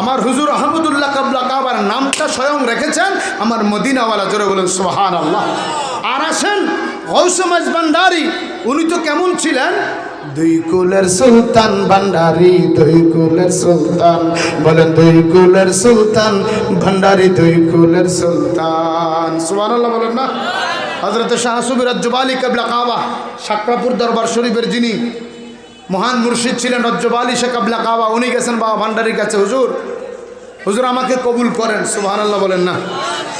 আমার হুজুর আহমদুল্লাহ কাবলা কাবার নামটা স্বয়ং রেখেছেন। আমার মদিনাওয়ালা জোরে বলেন সোহান আল্লাহ আর আসেন গৌসমাজ ভান্ডারি উনি তো কেমন ছিলেন? দুই কুলের সুলতান ভান্ডারি দুই কুলের সুলতান। বলেন দুই কুলের সুলতান ভান্ডারি দুই কুলের সুলতান। সুবহান আল্লাহ বলেন না। হজরত শাহ সুবির জবালি কাবলা কাবা সাকরাপুর দরবার শরীফের যিনি মহান মুর্শিদ ছিলেন রজ্জবালি শেখ আবলা কাবা। উনি গেছেন বাবা ভান্ডারির কাছে। হুজুর হুজুর আমাকে কবুল করেন সুবাহান আল্লাহ বলেন না।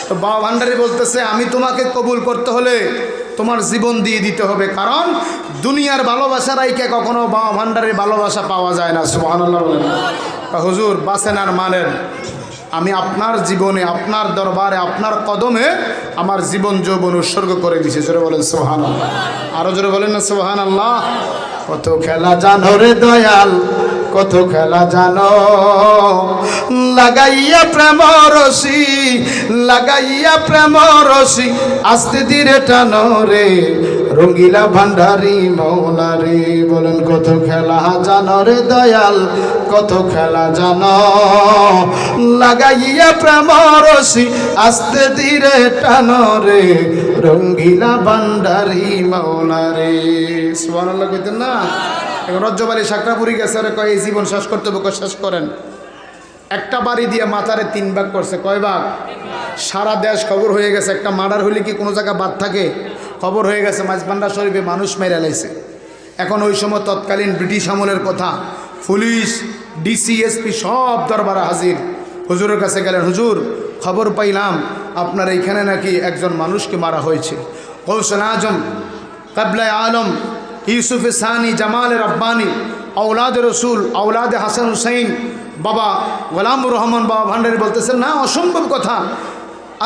তো বাবা ভান্ডারি বলতেছে, আমি তোমাকে কবুল করতে হলে তোমার জীবন দিয়ে দিতে হবে। কারণ দুনিয়ার ভালোবাসার আইকে কখনো বাবা ভান্ডারির ভালোবাসা পাওয়া যায় না সুবাহান আল্লাহ বলেন হুজুর বাসেন আর মানেন আমি আপনার জীবনে, আপনার দরবারে, আপনার কদমে আমার জীবন যৌবন উৎসর্গ করে দিছি জোরে বলেন সোহান আল্লাহ আরও জোরে বলেন না সোহান আল্লাহ কত খেলা জানো রে দয়াল, কত খেলা জানো। লাগাইয়া প্রেম রসি, লাগাইয়া প্রেম রসি, আস্তে ধীরে টানো রে। রঙ্গিলা ভান্ডারি মৌলা রে বলেন কত খেলা জানো রে দয়াল, কত খেলা জানো? লাগাইয়া প্রেম রসি আস্তে ধীরে টানো রে, রঙ্গিলা ভান্ডারি মৌলা রে সুবহানাল্লাহ কইতেন না? এখন রজ্জবালি সাকরাপুরি গেছে, ওরে কয়, এই জীবন শেষ করতে হবে শেষ করেন। একটা বাড়ি দিয়ে মাথারে তিন ভাগ করছে কয় ভাগ? সারা দেশ খবর হয়ে গেছে, একটা মার্ডার হইলে কি কোনো জায়গায় বাদ থাকে? খবর হয়ে গেছে মাঝবান্ডা শরীফে মানুষ মেরে লাইছে। এখন ওই সময় তৎকালীন ব্রিটিশ আমলের কথা, পুলিশ, ডিসিএসপি সব দরবারে হাজির। হুজুরের কাছে গেলেন, হুজুর, খবর পাইলাম, আপনার এইখানে নাকি একজন মানুষকে মারা হয়েছে। কৌশল আজম কাবলায় আলম, ইউসুফ সানি, জামাল রব্বানি আউলাদ রসুল আউলাদ হাসান হুসাইন, বাবা গোলাম রহমান, বাবা ভান্ডারি বলতেছেন, না, অসম্ভব কথা।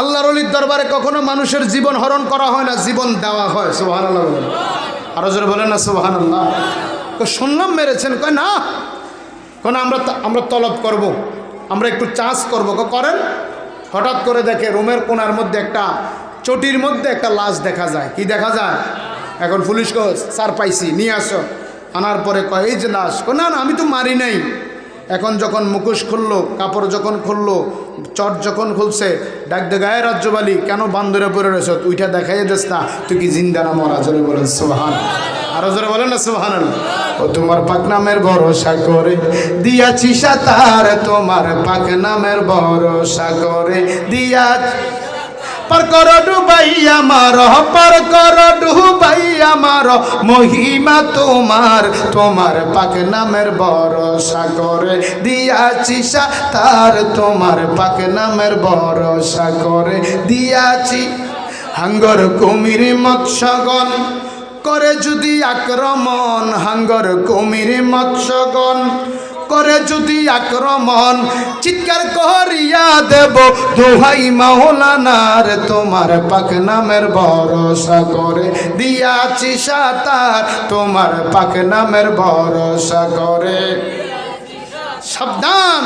আল্লাহর অলির দরবারে কখনো মানুষের জীবন হরণ করা হয় না, জীবন দেওয়া হয়। সুবাহান আল্লাহ বলেন। আরও জোরে বলেন না সুবাহান আল্লাহ শুনলাম মেরেছেন, কয় না কোন আমরা আমরা তলব করব। আমরা একটু চাষ করব। করেন? হঠাৎ করে দেখে রুমের কোনার মধ্যে একটা চটির মধ্যে একটা লাশ দেখা যায়। কি দেখা যায়? এখন পুলিশ স্যার পাইছি, নিয়ে আসো। আনার পরে কয়, এই যে লাশ না না, আমি তো মারি নাই। এখন যখন মুখোশ খুললো, কাপড় যখন খুললো, চট যখন খুলছে, ডাক দে গায়ে রাজ্যবালী কেন বান্দরে পড়ে রয়েছ? তুইটা দেখাই দিস না, তুই কি জিন্দা না মরা? জোরে বলেন সোহান আরও জোরে বলেন না সোহান ও তোমার পাক নামের ভরসা করে, দিয়াছি সাতার, তোমার পাক নামের ভরসা করে, দিয়া পার কর ডুবাই আমার পার কর ডুবাই আমার মহিমা তোমার তোমার পাক নামের বড় সাগরে দিয়াছি তার তোমার পাক নামের বড় সাগরে দিয়াছি। হাঙ্গর কুমির মৎস্যগণ করে যদি আক্রমণ, হাঙ্গর কুমির মৎস্যগণ করে যদি আক্রমণ, চিৎকার করিয়া দেব, দোহাই মাওলানার তোমার পাক নামের ভরসা করে দিয়াছি সাতার, তোমার পাক নামের ভরসা করে। সাবধান